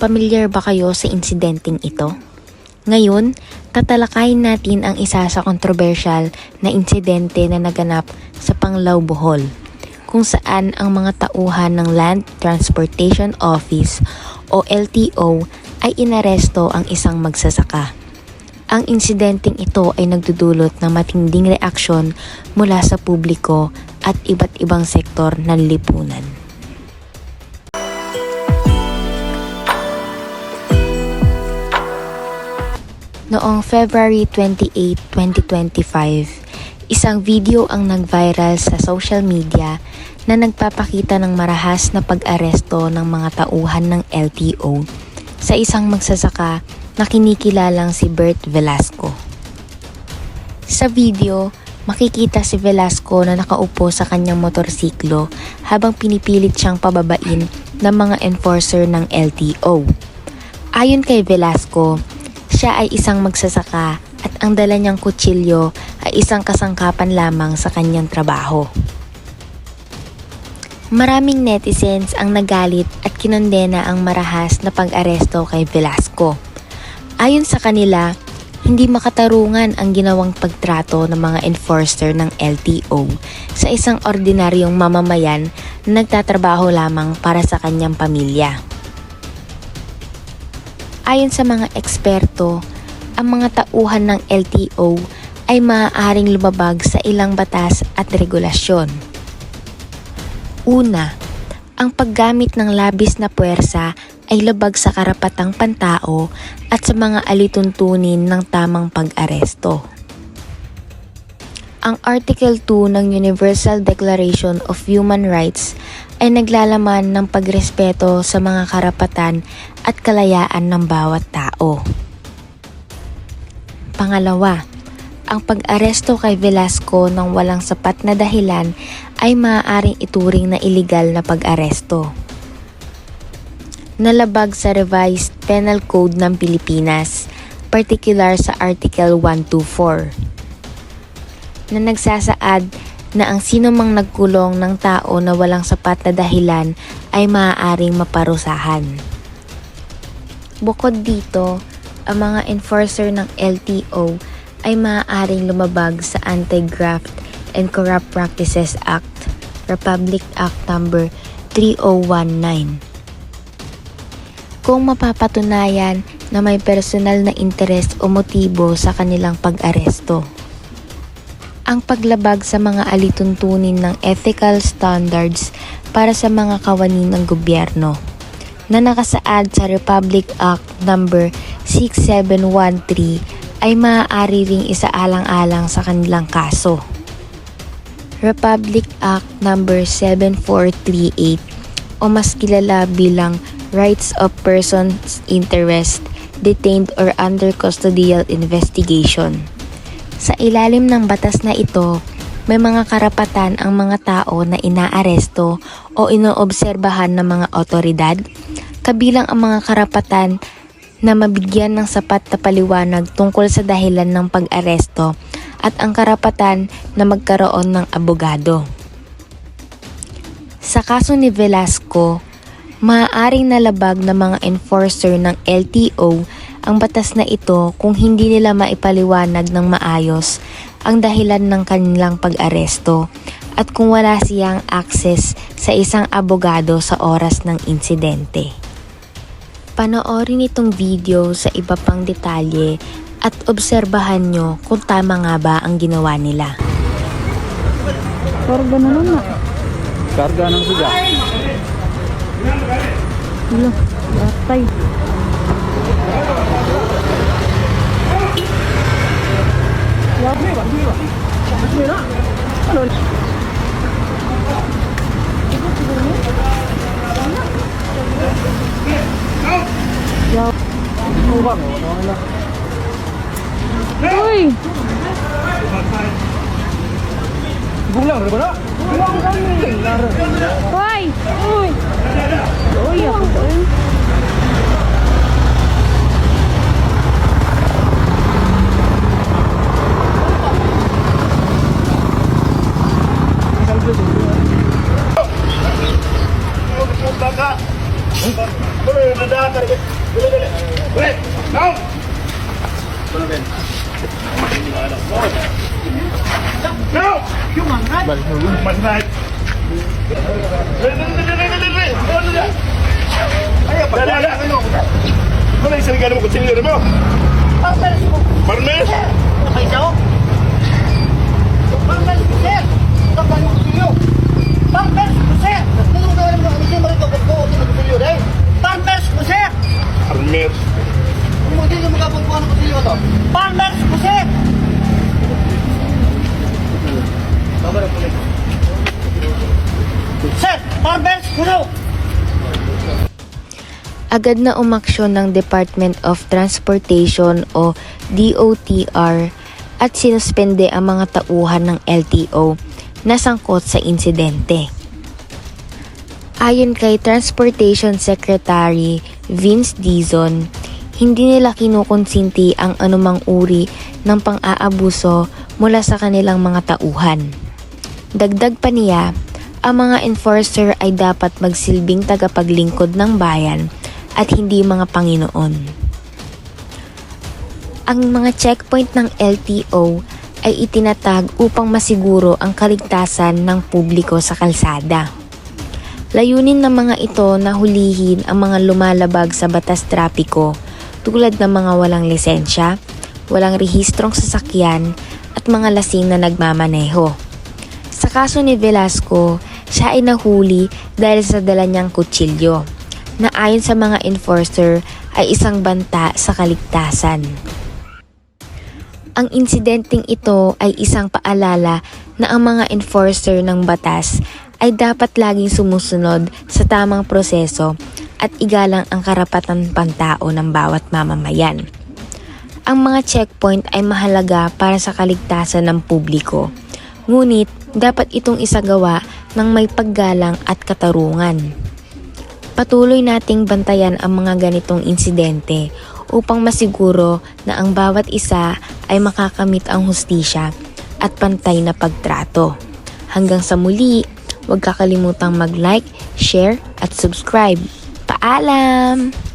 Pamilyar ba kayo sa insidenteng ito? Ngayon, tatalakayin natin ang isa sa kontrobersyal na insidente na naganap sa Panglao, Bohol, kung saan ang mga tauhan ng Land Transportation Office o LTO ay inaresto ang isang magsasaka. Ang insidenteng ito ay nagdudulot ng matinding reaksyon mula sa publiko at iba't ibang sektor ng lipunan. Noong February 28, 2025, isang video ang nag-viral sa social media na nagpapakita ng marahas na pag-aresto ng mga tauhan ng LTO sa isang magsasaka na kinikilalang si Bert Velasco. Sa video, makikita si Velasco na nakaupo sa kanyang motorsiklo habang pinipilit siyang pababain ng mga enforcer ng LTO. Ayon kay Velasco, siya ay isang magsasaka at ang dala niyang kutsilyo ay isang kasangkapan lamang sa kanyang trabaho. Maraming netizens ang nagalit at kinondena ang marahas na pag-aresto kay Velasco. Ayon sa kanila, hindi makatarungan ang ginawang pagtrato ng mga enforcer ng LTO sa isang ordinaryong mamamayan na nagtatrabaho lamang para sa kanyang pamilya. Ayon sa mga eksperto, ang mga tauhan ng LTO ay maaaring lumabag sa ilang batas at regulasyon. Una, ang paggamit ng labis na puwersa ay labag sa karapatang pantao at sa mga alituntunin ng tamang pag-aresto. Ang Article 2 ng Universal Declaration of Human Rights ay naglalaman ng pagrespeto sa mga karapatan at kalayaan ng bawat tao. Pangalawa, ang pag-aresto kay Velasco ng walang sapat na dahilan ay maaaring ituring na iligal na pag-aresto. Nalabag sa Revised Penal Code ng Pilipinas, particular sa Article 124, na nagsasaad na ang sinumang nagkulong ng tao na walang sapat na dahilan ay maaaring maparusahan. Bukod dito, ang mga enforcer ng LTO ay maaaring lumabag sa Anti-Graft and Corrupt Practices Act, Republic Act No. 3019. Kung mapapatunayan na may personal na interes o motibo sa kanilang pag-aresto. Ang paglabag sa mga alituntunin ng ethical standards para sa mga kawani ng gobyerno na nakasaad sa Republic Act No. 6713 ay maaari ring isaalang-alang sa kanilang kaso. Republic Act No. 7438 o mas kilala bilang Rights of Persons Interest Detained or Under Custodial Investigation. Sa ilalim ng batas na ito, may mga karapatan ang mga tao na inaaresto o inoobserbahan ng mga otoridad, kabilang ang mga karapatan na mabigyan ng sapat na paliwanag tungkol sa dahilan ng pag-aresto at ang karapatan na magkaroon ng abogado. Sa kaso ni Velasco, maaaring nalabag ng mga enforcer ng LTO ang batas na ito kung hindi nila maipaliwanag ng maayos ang dahilan ng kanilang pag-aresto at kung wala siyang access sa isang abogado sa oras ng insidente. Panoorin itong video sa iba pang detalye at obserbahan nyo kung tama nga ba ang ginawa nila. Karga na nun na. Karga ng siga. Wala, 열매가 열매가 열매나? 하나 야, 누가 먹어? ui cũng làm được đó ui ui ui ui balik mo. Mas night. Dali, dali, dali, dali, dali. Ano na? Ano yung sarigano mo kutsilyo mo? Pampers ko, Parmes? Agad na umaksyon ng Department of Transportation o DOTR at sinuspende ang mga tauhan ng LTO na sangkot sa insidente. Ayon kay Transportation Secretary Vince Dizon, hindi nila kinukonsinti ang anumang uri ng pang-aabuso mula sa kanilang mga tauhan. Dagdag pa niya, ang mga enforcer ay dapat magsilbing tagapaglingkod ng bayan at hindi mga Panginoon. Ang mga checkpoint ng LTO ay itinatag upang masiguro ang kaligtasan ng publiko sa kalsada. Layunin ng mga ito na hulihin ang mga lumalabag sa batas trapiko tulad ng mga walang lisensya, walang rehistrong sasakyan at mga lasing na nagmamaneho. Sa kaso ni Velasco, siya ay nahuli dahil sa dala niyang kutsilyo na ayon sa mga enforcer ay isang banta sa kaligtasan. Ang insidenteng ito ay isang paalala na ang mga enforcer ng batas ay dapat laging sumusunod sa tamang proseso at igalang ang karapatan pantao ng bawat mamamayan. Ang mga checkpoint ay mahalaga para sa kaligtasan ng publiko. Ngunit dapat itong isagawa ng may paggalang at katarungan. Patuloy nating bantayan ang mga ganitong insidente upang masiguro na ang bawat isa ay makakamit ang hustisya at pantay na pagtrato. Hanggang sa muli, huwag kakalimutang mag-like, share at subscribe. Paalam!